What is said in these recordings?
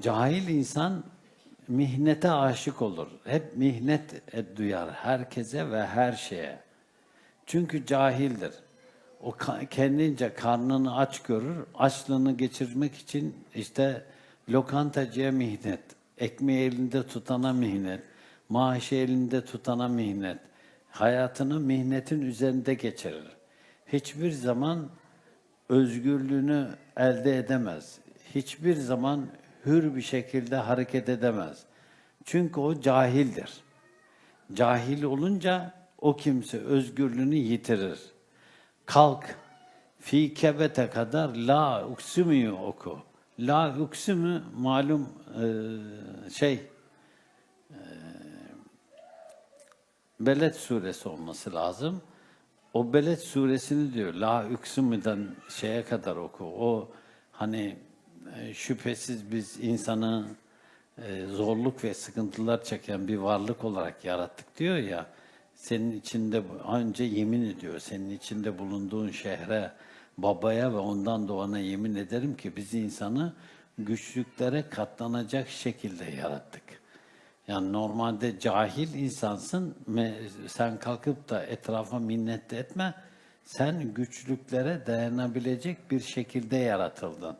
Cahil insan mihnete aşık olur. Hep mihnet duyar herkese ve her şeye. Çünkü cahildir. O kendince karnını aç görür. Açlığını geçirmek için işte lokantacıya mihnet, ekmeği elinde tutana mihnet, maaşı elinde tutana mihnet. Hayatını mihnetin üzerinde geçirir. Hiçbir zaman özgürlüğünü elde edemez. Hiçbir zaman hür bir şekilde hareket edemez. Çünkü o cahildir. Cahil olunca o kimse özgürlüğünü yitirir. Kalk, fi kebete kadar la uksümü oku. La uksümü malum e, şey e, Beled suresi olması lazım. O Beled suresini diyor. La üksümüden şeye kadar oku. O hani şüphesiz biz insanı e, zorluk ve sıkıntılar çeken bir varlık olarak yarattık diyor ya. Senin içinde önce yemin ediyor. Senin içinde bulunduğun şehre, babaya ve ondan doğana yemin ederim ki biz insanı güçlüklere katlanacak şekilde yarattık. Yani normalde cahil insansın, sen kalkıp da etrafa minnet etme, sen güçlüklere dayanabilecek bir şekilde yaratıldın.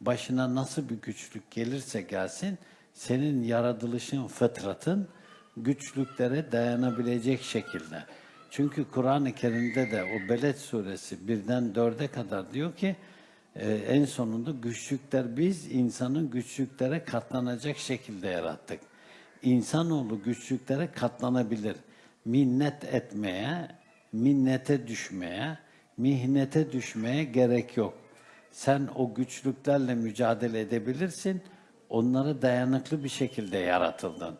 Başına nasıl bir güçlük gelirse gelsin, senin yaratılışın, fıtratın güçlüklere dayanabilecek şekilde. Çünkü Kur'an-ı Kerim'de de o Beled suresi birden dörde kadar diyor ki, e, en sonunda güçlükler biz insanın güçlüklere katlanacak şekilde yarattık. İnsanoğlu güçlüklere katlanabilir. Minnet etmeye, minnete düşmeye, mihnete düşmeye gerek yok. Sen o güçlüklerle mücadele edebilirsin. Onlara dayanıklı bir şekilde yaratıldın.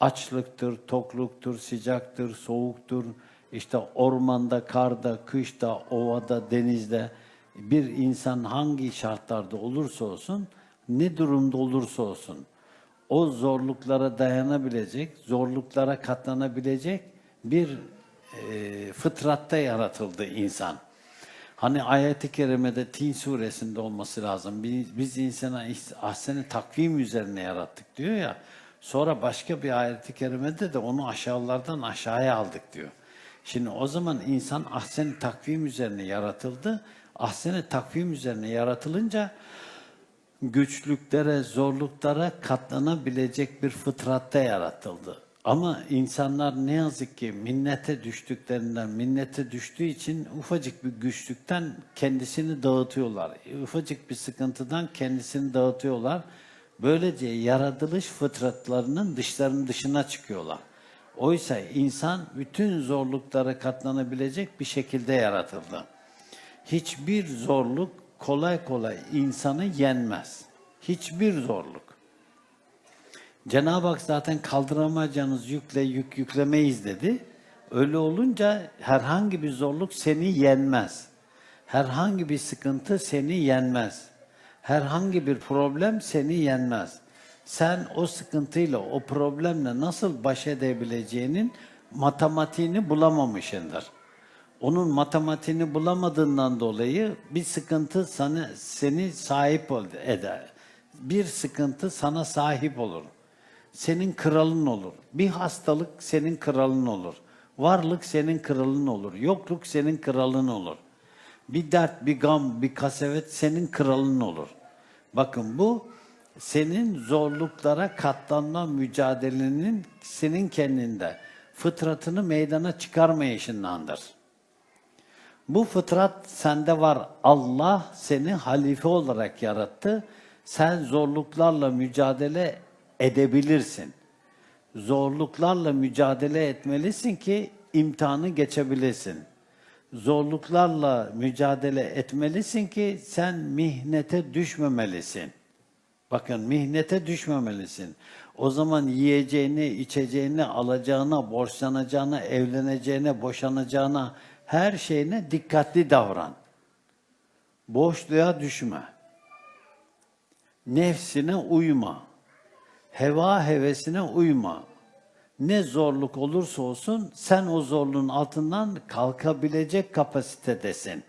Açlıktır, tokluktur, sıcaktır, soğuktur. İşte ormanda, karda, kışta, ovada, denizde bir insan hangi şartlarda olursa olsun, ne durumda olursa olsun o zorluklara dayanabilecek, zorluklara katlanabilecek bir e, fıtratta yaratıldı insan. Hani ayet-i kerimede Tin suresinde olması lazım. Biz, biz insana ahseni takvim üzerine yarattık diyor ya. Sonra başka bir ayet-i kerimede de onu aşağılardan aşağıya aldık diyor. Şimdi o zaman insan ahseni takvim üzerine yaratıldı. Ahseni takvim üzerine yaratılınca güçlüklere, zorluklara katlanabilecek bir fıtratta yaratıldı. Ama insanlar ne yazık ki minnete düştüklerinden, minnete düştüğü için ufacık bir güçlükten kendisini dağıtıyorlar. Ufacık bir sıkıntıdan kendisini dağıtıyorlar. Böylece yaratılış fıtratlarının dışlarının dışına çıkıyorlar. Oysa insan bütün zorluklara katlanabilecek bir şekilde yaratıldı. Hiçbir zorluk kolay kolay insanı yenmez. Hiçbir zorluk. Cenab-ı Hak zaten kaldıramayacağınız yükle yük yüklemeyiz dedi. Öyle olunca herhangi bir zorluk seni yenmez. Herhangi bir sıkıntı seni yenmez. Herhangi bir problem seni yenmez. Sen o sıkıntıyla, o problemle nasıl baş edebileceğinin matematiğini bulamamışsındır. Onun matematiğini bulamadığından dolayı bir sıkıntı sana seni sahip eder. Bir sıkıntı sana sahip olur. Senin kralın olur. Bir hastalık senin kralın olur. Varlık senin kralın olur. Yokluk senin kralın olur. Bir dert, bir gam, bir kasevet senin kralın olur. Bakın bu senin zorluklara katlanma mücadelenin senin kendinde fıtratını meydana çıkarmayışındandır. Bu fıtrat sende var. Allah seni halife olarak yarattı. Sen zorluklarla mücadele edebilirsin. Zorluklarla mücadele etmelisin ki imtihanı geçebilesin. Zorluklarla mücadele etmelisin ki sen mihnete düşmemelisin. Bakın mihnete düşmemelisin. O zaman yiyeceğini, içeceğini, alacağına, borçlanacağına, evleneceğine, boşanacağına, her şeyine dikkatli davran. Boşluğa düşme. Nefsine uyma. Heva hevesine uyma. Ne zorluk olursa olsun sen o zorluğun altından kalkabilecek kapasitedesin.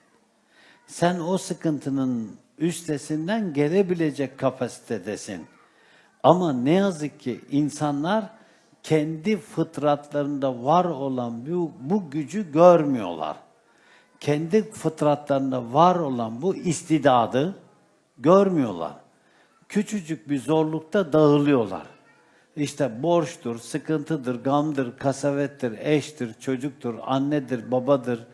Sen o sıkıntının üstesinden gelebilecek kapasitedesin. Ama ne yazık ki insanlar kendi fıtratlarında var olan bu, bu gücü görmüyorlar. Kendi fıtratlarında var olan bu istidadı görmüyorlar. Küçücük bir zorlukta dağılıyorlar. İşte borçtur, sıkıntıdır, gamdır, kasavettir, eştir, çocuktur, annedir, babadır,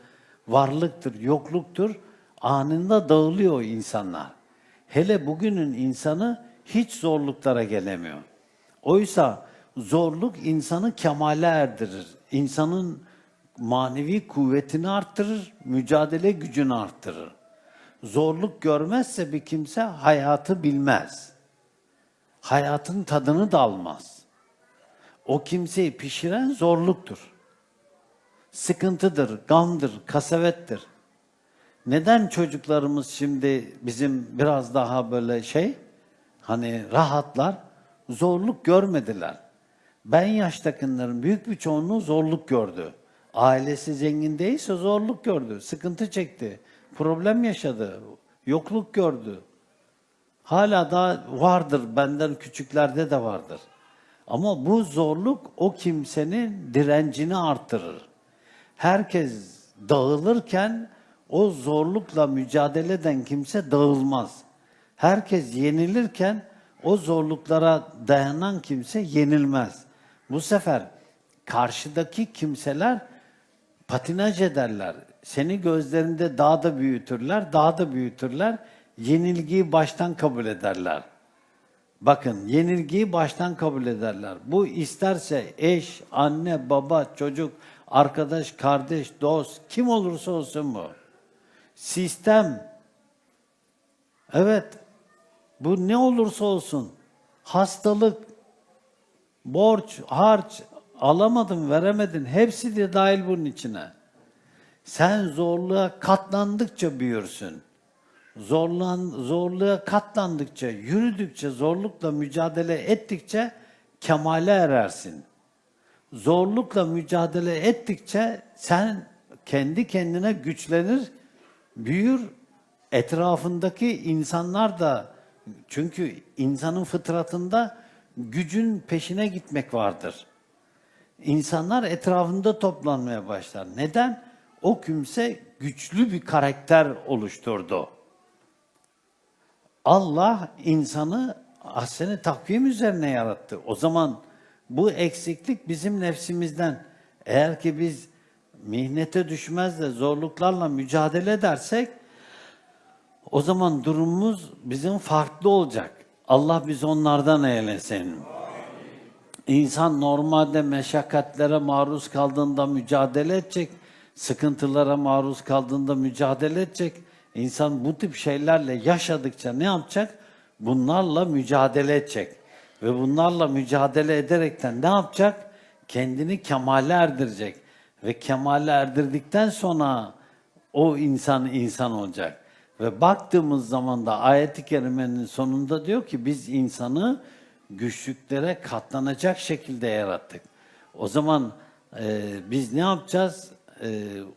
varlıktır, yokluktur. Anında dağılıyor insanlar. Hele bugünün insanı hiç zorluklara gelemiyor. Oysa zorluk insanı kemale erdirir. İnsanın manevi kuvvetini arttırır, mücadele gücünü arttırır. Zorluk görmezse bir kimse hayatı bilmez. Hayatın tadını da almaz. O kimseyi pişiren zorluktur. Sıkıntıdır, gamdır, kasavettir. Neden çocuklarımız şimdi bizim biraz daha böyle şey, hani rahatlar, zorluk görmediler. Ben yaştakilerin büyük bir çoğunluğu zorluk gördü. Ailesi zengin değilse zorluk gördü, sıkıntı çekti, problem yaşadı, yokluk gördü. Hala da vardır, benden küçüklerde de vardır. Ama bu zorluk o kimsenin direncini artırır. Herkes dağılırken o zorlukla mücadele eden kimse dağılmaz. Herkes yenilirken o zorluklara dayanan kimse yenilmez. Bu sefer karşıdaki kimseler patinaj ederler. Seni gözlerinde daha da büyütürler, daha da büyütürler. Yenilgiyi baştan kabul ederler. Bakın yenilgiyi baştan kabul ederler. Bu isterse eş, anne, baba, çocuk, arkadaş, kardeş, dost kim olursa olsun bu. Sistem. Evet. Bu ne olursa olsun. Hastalık, borç, harç, alamadın, veremedin. Hepsi de dahil bunun içine. Sen zorluğa katlandıkça büyürsün. Zorlan, zorluğa katlandıkça, yürüdükçe, zorlukla mücadele ettikçe kemale erersin. Zorlukla mücadele ettikçe sen kendi kendine güçlenir, büyür. Etrafındaki insanlar da çünkü insanın fıtratında gücün peşine gitmek vardır. İnsanlar etrafında toplanmaya başlar. Neden? O kimse güçlü bir karakter oluşturdu. Allah insanı ahseni takvim üzerine yarattı. O zaman bu eksiklik bizim nefsimizden. Eğer ki biz mihnete düşmez de zorluklarla mücadele edersek o zaman durumumuz bizim farklı olacak. Allah biz onlardan eylesin. İnsan normalde meşakkatlere maruz kaldığında mücadele edecek, sıkıntılara maruz kaldığında mücadele edecek. İnsan bu tip şeylerle yaşadıkça ne yapacak? Bunlarla mücadele edecek. Ve bunlarla mücadele ederekten ne yapacak? Kendini kemale erdirecek. Ve kemale erdirdikten sonra o insan insan olacak. Ve baktığımız zaman da ayet-i kerimenin sonunda diyor ki biz insanı güçlüklere katlanacak şekilde yarattık. O zaman e, biz ne yapacağız? E,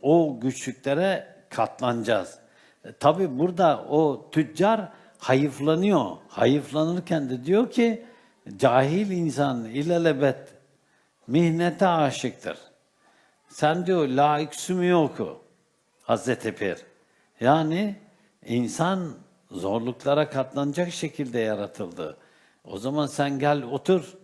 o güçlüklere katlanacağız. E, Tabi burada o tüccar hayıflanıyor. Hayıflanırken de diyor ki cahil insan ilelebet mihnete aşıktır. Sen diyor la iksümü oku Hazreti Pir. Yani insan zorluklara katlanacak şekilde yaratıldı. O zaman sen gel otur,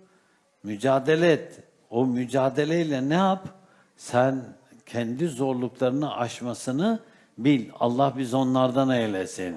mücadele et. O mücadeleyle ne yap? Sen kendi zorluklarını aşmasını bil. Allah biz onlardan eylesin.